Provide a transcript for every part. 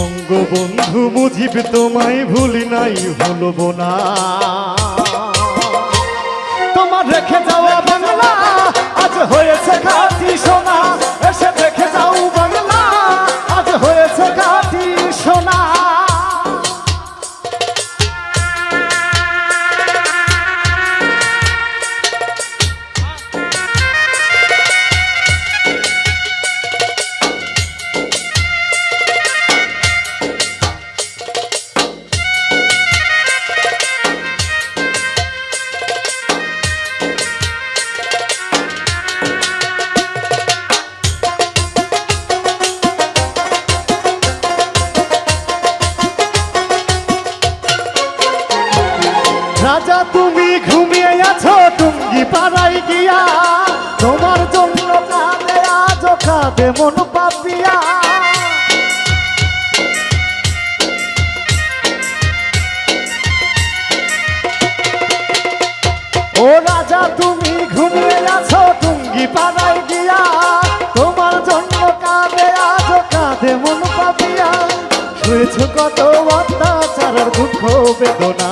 বঙ্গবন্ধু মুজিব, তোমায় ভুলি নাই, ভুলব না। তোমার রেখে যাওয়া বাংলা, আজ হয়েছে খাঁটি সোনা। ও রাজা, তুমি ঘুমিয়ে আছো, টুঙ্গি পাড়াই দিয়া তোমার জন্য কাঁদে আজ কাঁদে মন পাপিয়া। শুয়েছ কত অত্যাচার দুঃখ, বেদনা।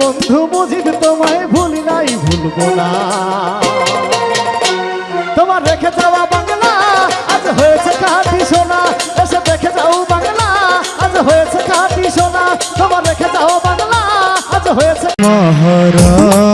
বন্ধু মজিদ, তোমায় ভুলি নাই, ভুলব না। তোমার রেখে যাওয়া বাংলা, আজ হয়েছে কাটি সোনা। এসে দেখে যাও বাংলা, আজ হয়েছে কাটি সোনা। তোমার রেখে যাও বাংলা, আজ হয়েছে মহারা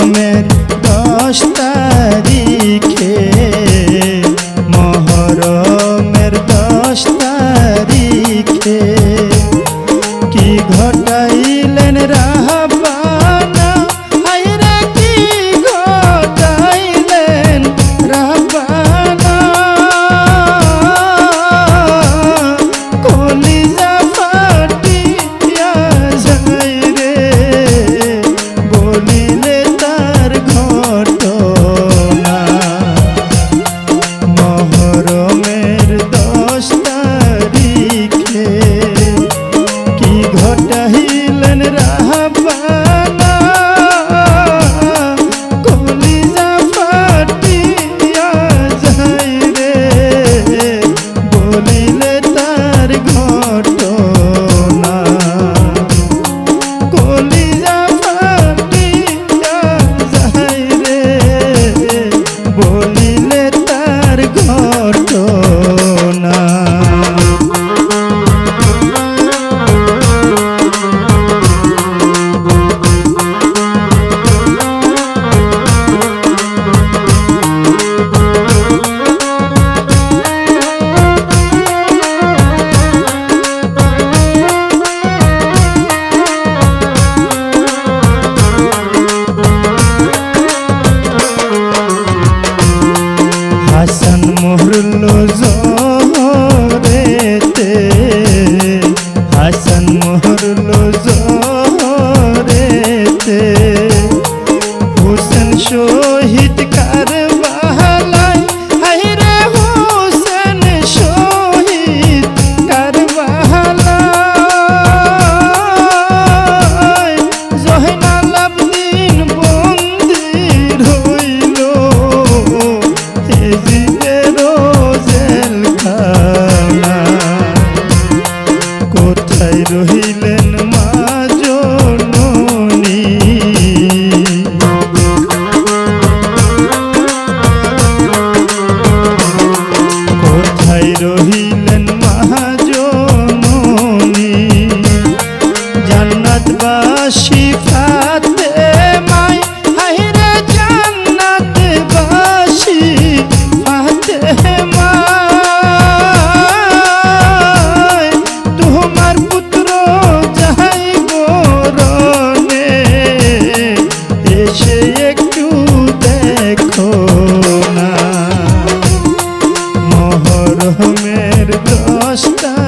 হিতকার রহমের দশটা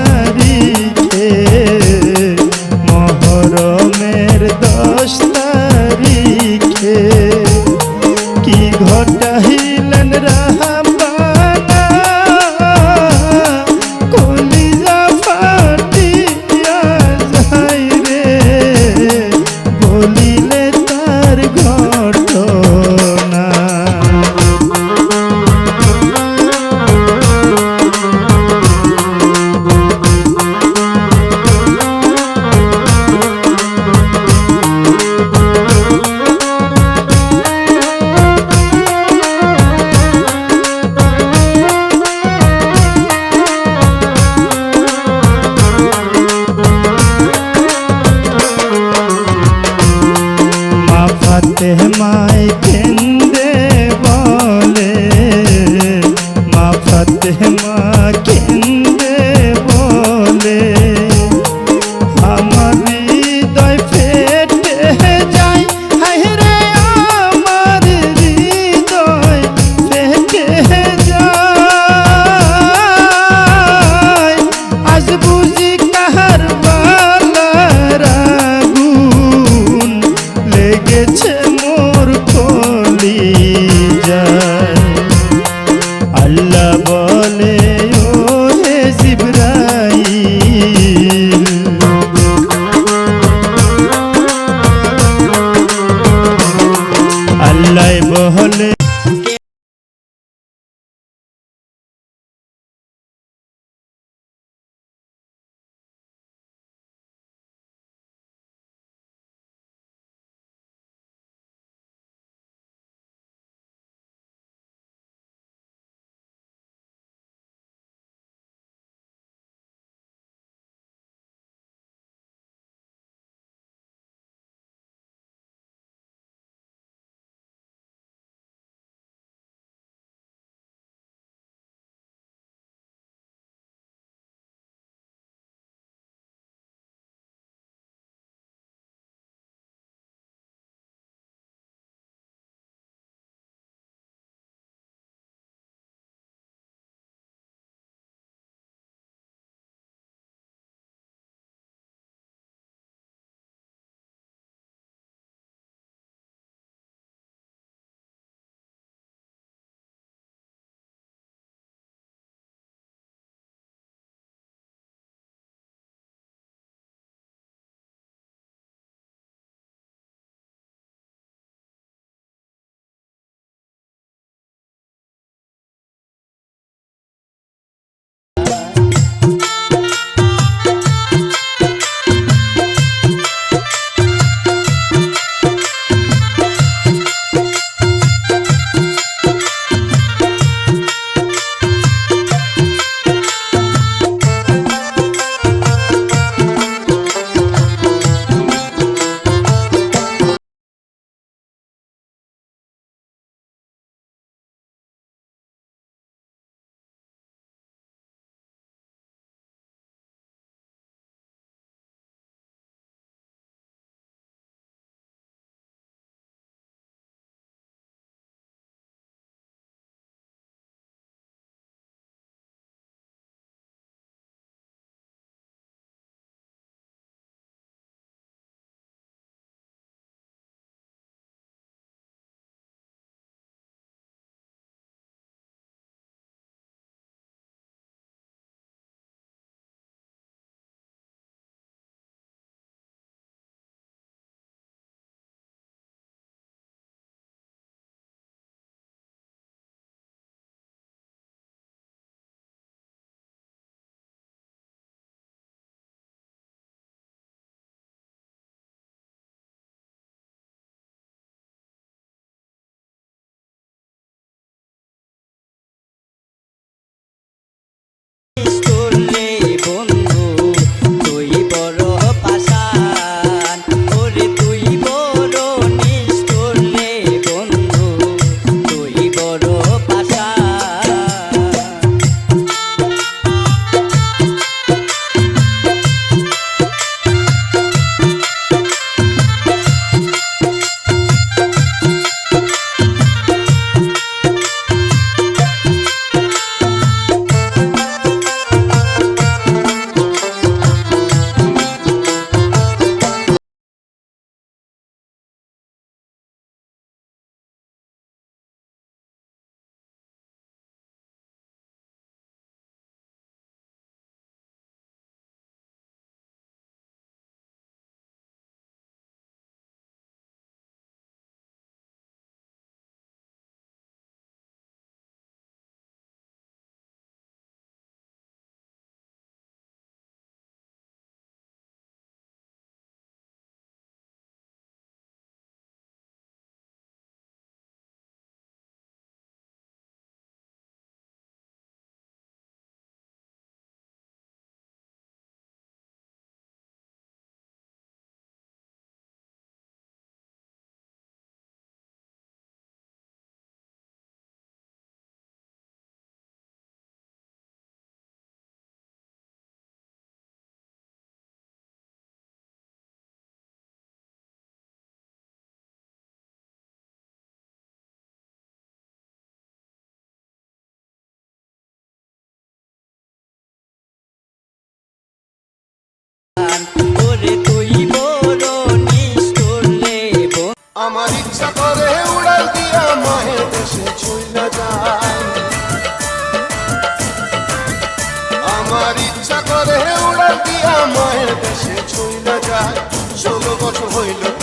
মায়ের দেশে ছইলা যায় ষোলো বছর হইল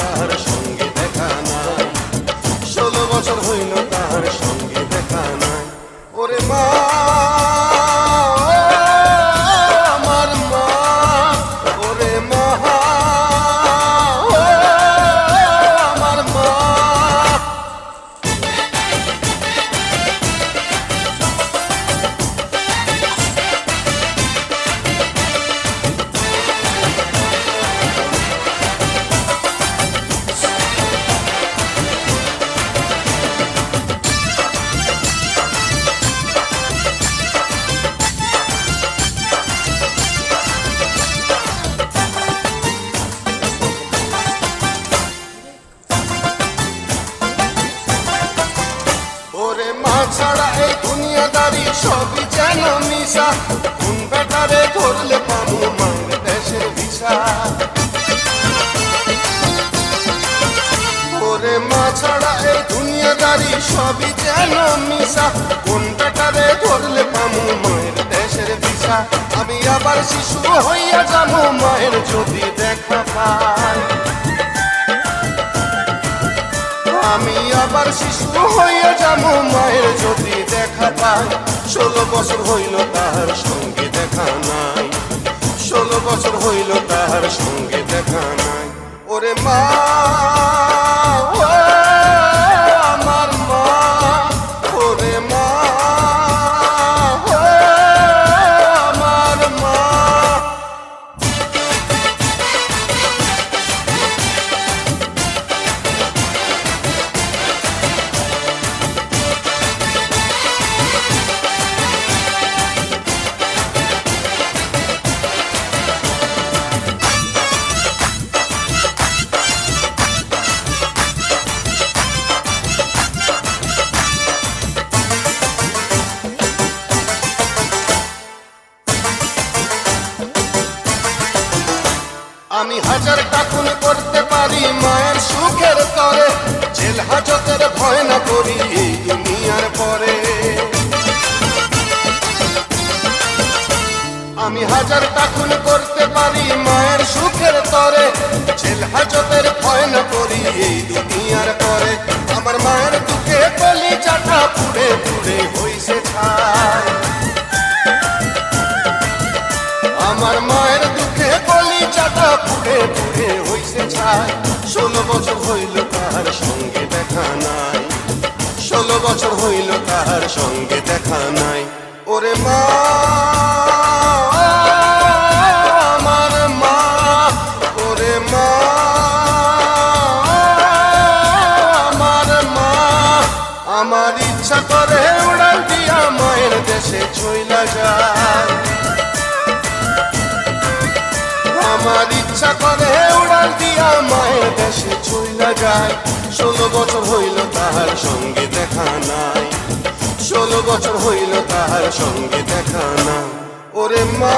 সবই যেন মিশা। কোন ধরলে পাবো মায়ের দেশের ভিসা? আমি আবার শিশু হইয়া যাব মায়ের যদি দেখা পাই। আমি আবার শিশু হইয়া যাব মায়ের যদি দেখা পায় ষোলো বছর হইল তাহার সঙ্গে দেখা নাই। ষোলো বছর হইল তাহার সঙ্গে দেখা নাই। ওরে মা! জেল হাজতের ভয় না করি এই দুনিয়ার পরে। আমি হাজার টাকুন করতে পারি, মায়ের সুখের তরে। জেল হাজতের ভয় না করি এই দুনিয়ার দেখা নাই। ষোলো বছর হইল তার সঙ্গে দেখা নাই। ওরে মা, আমার ইচ্ছা করে উড়াল দিয়া মায়ের দেশে ছইলা যায়। আমার ইচ্ছা করে উড়াল দিয়া মায়ের দেশে চইলা যায়। ষোলো বছর হইল তাহার সঙ্গে দেখা নাই। ষোলো বছর হইল তাহার সঙ্গে দেখা নাই। ওরে মা!